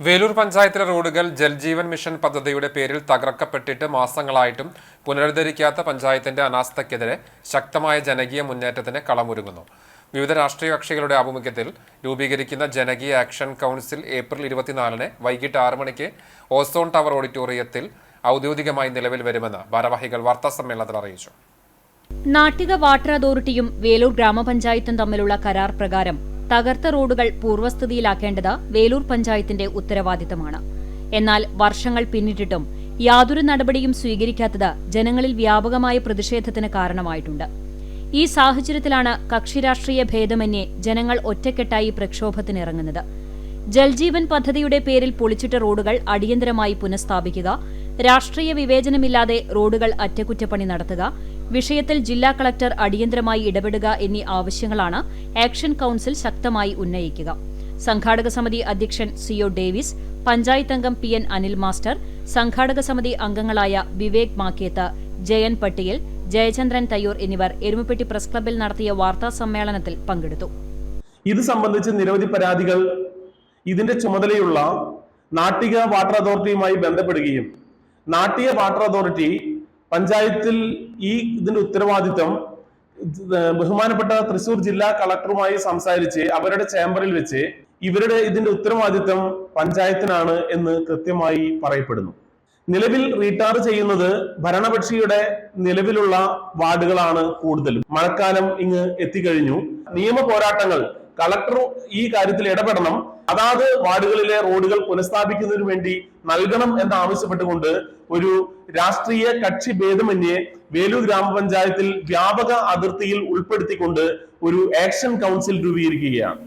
വേലൂർ പഞ്ചായത്തിലെ റോഡുകൾ ജൽജീവൻ മിഷൻ പദ്ധതിയുടെ പേരിൽ തകർക്കപ്പെട്ടിട്ട് മാസങ്ങളായിട്ടും പുനരുദ്ധരിക്കാത്ത പഞ്ചായത്തിന്റെ അനാസ്ഥയ്ക്കെതിരെ ശക്തമായ ജനകീയ മുന്നേറ്റത്തിന് കളമൊരുങ്ങുന്നു. വിവിധ രാഷ്ട്രീയ കക്ഷികളുടെ ആഭിമുഖ്യത്തിൽ രൂപീകരിക്കുന്ന ജനകീയ ആക്ഷൻ കൗൺസിൽ ഏപ്രിൽ ഇരുപത്തിനാലിന് വൈകിട്ട് ആറ് മണിക്ക് ഓസോൺ ടവർ ഓഡിറ്റോറിയത്തിൽ ഔദ്യോഗികമായി നിലവിൽ വരുമെന്ന് ഭാരവാഹികൾ വാർത്താസമ്മേളനത്തിൽ അറിയിച്ചു. നാട്ടിക വാട്ടർ അതോറിറ്റിയും വേലൂർ ഗ്രാമപഞ്ചായത്തും തമ്മിലുള്ള കരാർ പ്രകാരം തകർത്ത റോഡുകൾ പൂർവസ്ഥിതിയിലാക്കേണ്ടത് വേലൂർ പഞ്ചായത്തിന്റെ ഉത്തരവാദിത്തമാണ്. എന്നാൽ വർഷങ്ങൾ പിന്നിട്ടിട്ടും യാതൊരു നടപടിയും സ്വീകരിക്കാത്തത് ജനങ്ങളിൽ വ്യാപകമായ പ്രതിഷേധത്തിന് കാരണമായിട്ടുണ്ട്. ഈ സാഹചര്യത്തിലാണ് കക്ഷിരാഷ്ട്രീയ ഭേദമന്യേ ജനങ്ങൾ ഒറ്റക്കെട്ടായി പ്രക്ഷോഭത്തിനിറങ്ങുന്നത്. ജൽജീവൻ പദ്ധതിയുടെ പേരിൽ പൊളിച്ചിട്ട റോഡുകൾ അടിയന്തരമായി പുനഃസ്ഥാപിക്കുക രാഷ്ട്രീയ വിവേചനമില്ലാതെ റോഡുകൾ അറ്റകുറ്റപ്പണി നടത്തുക വിഷയത്തിൽ ജില്ലാ കളക്ടർ അടിയന്തരമായി ഇടപെടുക എന്നീ ആവശ്യങ്ങളാണ് ആക്ഷൻ കൌൺസിൽ ശക്തമായി ഉന്നയിക്കുക. സംഘാടക സമിതി അധ്യക്ഷൻ സിഒ ഡേവിസ് പഞ്ചായത്ത് അംഗം പി എൻ അനിൽ മാസ്റ്റർ സംഘാടക സമിതി അംഗങ്ങളായ വിവേക് മാക്കേത്ത് ജയൻ പട്ടിയൽ ജയചന്ദ്രൻ തയ്യൂർ എന്നിവർ എരുമപ്പെട്ടി പ്രസ് ക്ലബിൽ നടത്തിയ വാർത്താ സമ്മേളനത്തിൽ പങ്കെടുത്തു. ഇത് സംബന്ധിച്ച് നിരവധി പരാതികൾ ഇതിന്റെ ചുമതലയുള്ള നാട്ടിക വാട്ടർ അതോറിറ്റിയുമായി ബന്ധപ്പെടുകയും നാട്ടിക വാട്ടർ അതോറിറ്റി പഞ്ചായത്തിൽ ഈ ഇതിന്റെ ഉത്തരവാദിത്തം ബഹുമാനപ്പെട്ട തൃശൂർ ജില്ലാ കളക്ടറുമായി സംസാരിച്ച് അവരുടെ ചേംബറിൽ വെച്ച് ഇവരുടെ ഇതിന്റെ ഉത്തരവാദിത്തം പഞ്ചായത്തിനാണ് എന്ന് കൃത്യമായി പറയപ്പെടുന്നു. നിലവിൽ റീടാർ ചെയ്യുന്നത് ഭരണപക്ഷിയുടെ നിലവിലുള്ള വാർഡുകളാണ് കൂടുതലും. മഴക്കാലം ഇങ്ങ് എത്തിക്കഴിഞ്ഞു. നിയമ പോരാട്ടങ്ങൾ കളക്ടർ ഈ കാര്യത്തിൽ ഇടപെടണം. അതാത് വാർഡുകളിലെ റോഡുകൾ പുനഃസ്ഥാപിക്കുന്നതിന് വേണ്ടി നൽകണം എന്ന് ആവശ്യപ്പെട്ടുകൊണ്ട് ഒരു രാഷ്ട്രീയ കക്ഷി ഭേദമന്യേ വേലൂർ ഗ്രാമപഞ്ചായത്തിൽ വ്യാപക അതിർത്തിയിൽ ഉൾപ്പെടുത്തിക്കൊണ്ട് ഒരു ആക്ഷൻ കൗൺസിൽ രൂപീകരിക്കുകയാണ്.